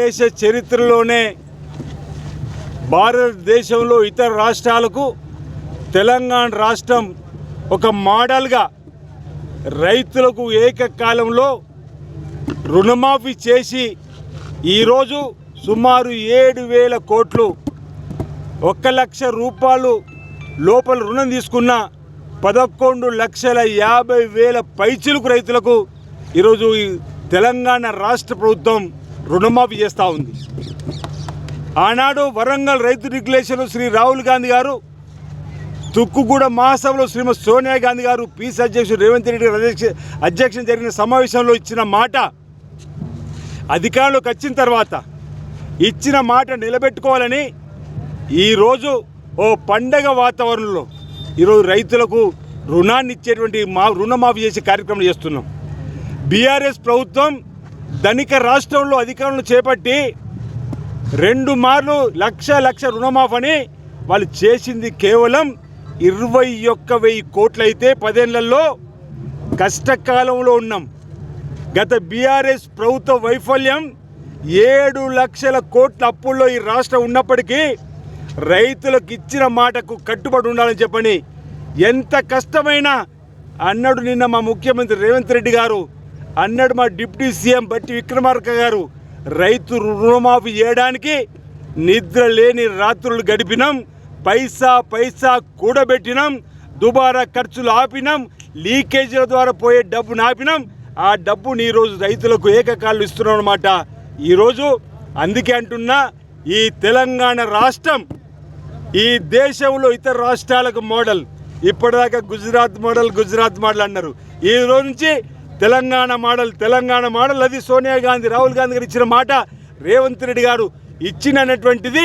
దేశ చరిత్రలోనే భారతదేశంలో ఇతర రాష్ట్రాలకు తెలంగాణ రాష్ట్రం ఒక మోడల్గా రైతులకు ఏకకాలంలో రుణమాఫీ చేసి ఈరోజు సుమారు ఏడు వేల కోట్లు ఒక్క లక్ష రూపాయలు లోపల రుణం తీసుకున్న పదకొండు లక్షల యాభై వేల పైచిలుకు రైతులకు ఈరోజు తెలంగాణ రాష్ట్ర ప్రభుత్వం రుణమాఫీ చేస్తూ ఉంది. ఆనాడు వరంగల్ రైతు రెగ్యులేషన్లో శ్రీ రాహుల్ గాంధీ గారు తుక్కుగూడ మహాసభలో శ్రీమతి సోనియా గాంధీ గారు పీసీ అధ్యక్షుడు రేవంత్ రెడ్డి గారు అధ్యక్ష అధ్యక్షం జరిగిన సమావేశంలో ఇచ్చిన మాట అధికారంలోకి వచ్చిన తర్వాత ఇచ్చిన మాట నిలబెట్టుకోవాలని ఈరోజు ఓ పండగ వాతావరణంలో ఈరోజు రైతులకు రుణాన్ని ఇచ్చేటువంటి మా రుణమాఫీ చేసే కార్యక్రమం చేస్తున్నాం. బీఆర్ఎస్ ప్రభుత్వం ధనిక రాష్ట్రంలో అధికారులు చేపట్టి రెండు మార్లు లక్ష లక్ష రుణమాఫని వాళ్ళు చేసింది కేవలం ఇరవై ఒక్క వెయ్యి కోట్లయితే పదేళ్ళలో కష్టకాలంలో ఉన్నాం. గత బీఆర్ఎస్ ప్రభుత్వ వైఫల్యం ఏడు లక్షల కోట్ల అప్పుల్లో ఈ రాష్ట్రం ఉన్నప్పటికీ రైతులకు ఇచ్చిన మాటకు కట్టుబడి ఉండాలని చెప్పని ఎంత కష్టమైనా అన్నాడు నిన్న మా ముఖ్యమంత్రి రేవంత్ రెడ్డి గారు. అన్నాడు మా డిప్యూటీ సీఎం బట్టి విక్రమార్క గారు. రైతు రుణమాఫీ చేయడానికి నిద్ర లేని రాత్రులు గడిపినాం. పైసా పైసా కూడబెట్టినాం. దుబారా ఖర్చులు ఆపినాం. లీకేజీల ద్వారా పోయే డబ్బును ఆపినాం ఆ డబ్బుని ఈరోజు రైతులకు ఏకకాలు ఇస్తున్నాం అనమాట ఈరోజు అందుకే అంటున్నా ఈ తెలంగాణ రాష్ట్రం ఈ దేశంలో ఇతర రాష్ట్రాలకు మోడల్ ఇప్పటిదాకా గుజరాత్ మోడల్ గుజరాత్ మోడల్ అన్నారు. ఈ రోజు నుంచి తెలంగాణ మోడల్ తెలంగాణ మోడల్ అది సోనియా గాంధీ రాహుల్ గాంధీ గారు ఇచ్చిన మాట. రేవంత్ రెడ్డి గారు ఇచ్చినటువంటిది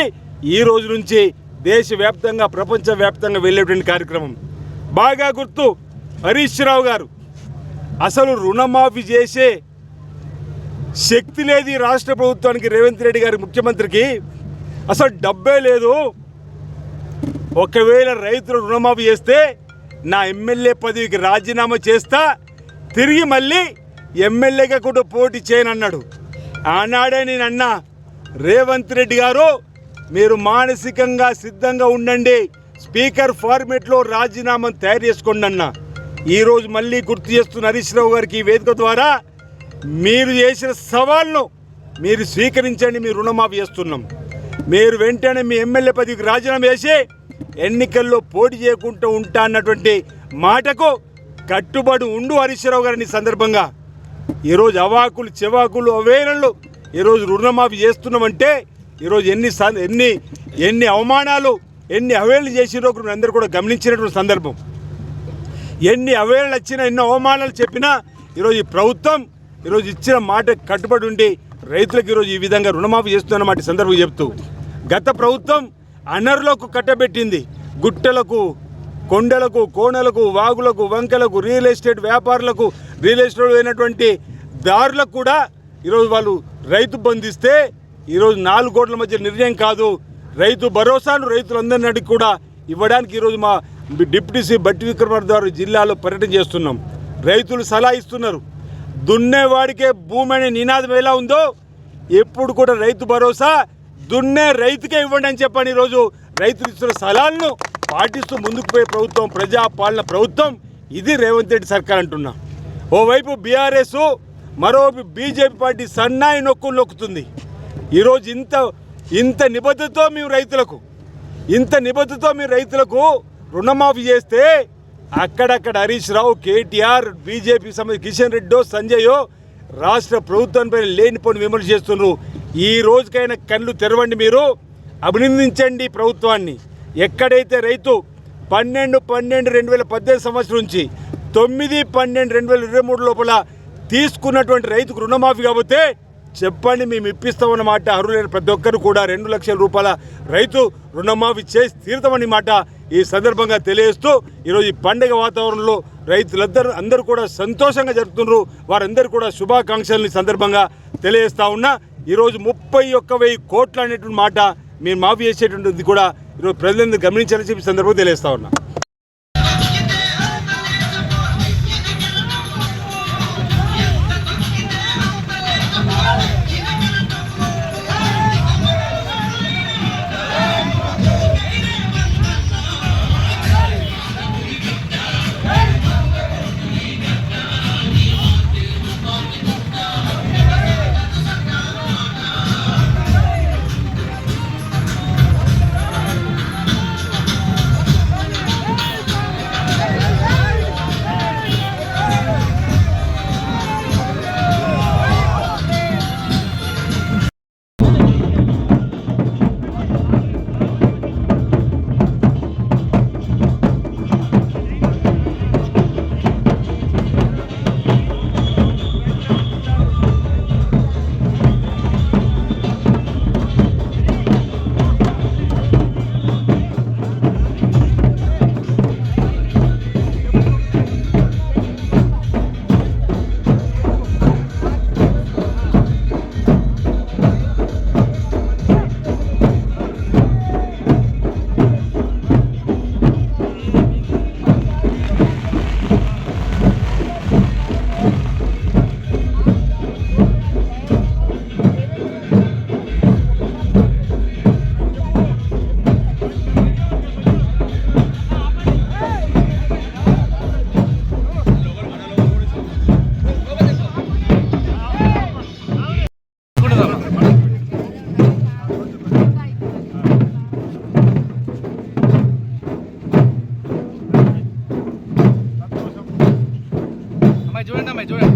ఈ రోజు నుంచి దేశవ్యాప్తంగా ప్రపంచవ్యాప్తంగా వెళ్ళేటువంటి కార్యక్రమం. బాగా గుర్తు హరీష్ రావు గారు అసలు రుణమాఫీ చేసే శక్తి లేదు ఈ రాష్ట్ర ప్రభుత్వానికి రేవంత్ రెడ్డి గారి ముఖ్యమంత్రికి అసలు డబ్బే లేదు. ఒకవేళ రైతులు రుణమాఫీ చేస్తే నా ఎమ్మెల్యే పదవికి రాజీనామా చేస్తా తిరిగి మళ్ళీ ఎమ్మెల్యేగా కూడా పోటీ చేయనన్నాడు. ఆనాడే నేను అన్నా రేవంత్ రెడ్డి గారు మీరు మానసికంగా సిద్ధంగా ఉండండి స్పీకర్ ఫార్మేట్లో రాజీనామా తయారు చేసుకోండి అన్న. ఈరోజు మళ్ళీ గుర్తు చేస్తున్న హరీష్ రావు గారికి ఈ వేదిక ద్వారా మీరు చేసిన సవాల్ను మీరు స్వీకరించండి మీ రుణమాఫీ చేస్తున్నాం. మీరు వెంటనే మీ ఎమ్మెల్యే పదవికి రాజీనామా చేసి ఎన్నికల్లో పోటీ చేయకుండా ఉంటా అన్నటువంటి మాటకు కట్టుబడి ఉండు హరీశ్వరరావు గారిని సందర్భంగా. ఈరోజు అవాకులు చెవాకులు అవేరణలు ఈరోజు రుణమాఫీ చేస్తున్నామంటే ఈరోజు ఎన్ని ఎన్ని ఎన్ని అవమానాలు ఎన్ని అవేళలు చేసిరో అందరూ కూడా గమనించినటువంటి సందర్భం. ఎన్ని అవేళలు వచ్చినా ఎన్ని అవమానాలు చెప్పినా ఈరోజు ఈ ప్రభుత్వం ఈరోజు ఇచ్చిన మాట కట్టుబడి ఉండి రైతులకు ఈరోజు ఈ విధంగా రుణమాఫీ చేస్తున్నమాట సందర్భం చెప్తూ. గత ప్రభుత్వం అనర్లకు కట్టబెట్టింది గుట్టలకు కొండలకు కోణలకు వాగులకు వంకలకు రియల్ ఎస్టేట్ వ్యాపారులకు రియల్ ఎస్టేట్ అయినటువంటి దారులకు కూడా ఈరోజు వాళ్ళు రైతు బంధిస్తే ఈరోజు నాలుగు కోట్ల మధ్య నిర్ణయం కాదు. రైతు భరోసాను రైతులందరినీ కూడా ఇవ్వడానికి ఈరోజు మా డిప్యూటీ సి బట్టి విక్రమార్ జిల్లాలో పర్యటన చేస్తున్నాం. రైతులు సలహా ఇస్తున్నారు. దున్నేవాడికే భూమి అనే నినాదం ఎలా ఉందో ఎప్పుడు కూడా రైతు భరోసా దున్నే రైతుకే ఇవ్వండి అని చెప్పని ఈరోజు రైతులు ఇస్తున్న సలహాలను పాటిస్తూ ముందుకు పోయే ప్రభుత్వం ప్రజాపాలన ప్రభుత్వం ఇది రేవంత్ రెడ్డి సర్కార్ అంటున్నా. ఓవైపు బీఆర్ఎస్ మరోవైపు బీజేపీ పార్టీ సన్నాయి నొక్కులు నొక్కుతుంది. ఈరోజు ఇంత ఇంత నిబద్ధతతో మేము రైతులకు ఇంత నిబద్ధతతో మేము రైతులకు రుణమాఫీ చేస్తే అక్కడక్కడ హరీష్ రావు కేటీఆర్ బీజేపీ సంబంధించి కిషన్ రెడ్డో సంజయో రాష్ట్ర ప్రభుత్వంపై లేనిపోని విమర్శ చేస్తున్నారు. ఈ రోజుకైనా కళ్ళు తెరవండి మీరు. అభినందించండి ప్రభుత్వాన్ని. ఎక్కడైతే రైతు పన్నెండు పన్నెండు రెండు వేల పద్దెనిమిది సంవత్సరం నుంచి తొమ్మిది పన్నెండు రెండు వేల ఇరవై మూడు లోపల తీసుకున్నటువంటి రైతుకు రుణమాఫీ కాబట్టి చెప్పండి మేము ఇప్పిస్తామన్నమాట అర్హులైన ప్రతి ఒక్కరు కూడా రెండు లక్షల రూపాయల రైతు రుణమాఫీ చేసి తీరుతామని మాట ఈ సందర్భంగా తెలియజేస్తూ ఈరోజు ఈ పండుగ వాతావరణంలో రైతులందరూ అందరూ కూడా సంతోషంగా జరుపుతున్నారు. వారందరూ కూడా శుభాకాంక్షల్ని సందర్భంగా తెలియజేస్తా ఉన్నా ఈరోజు ముప్పై ఒక్క వెయ్యి కోట్లు అనేటువంటి మాట మీరు మాఫీ చేసేటువంటిది కూడా ఈరోజు ప్రజలందరూ గమనించాలని చెప్పి సందర్భంగా తెలియజేస్తా ఉన్నా. Mẹ 人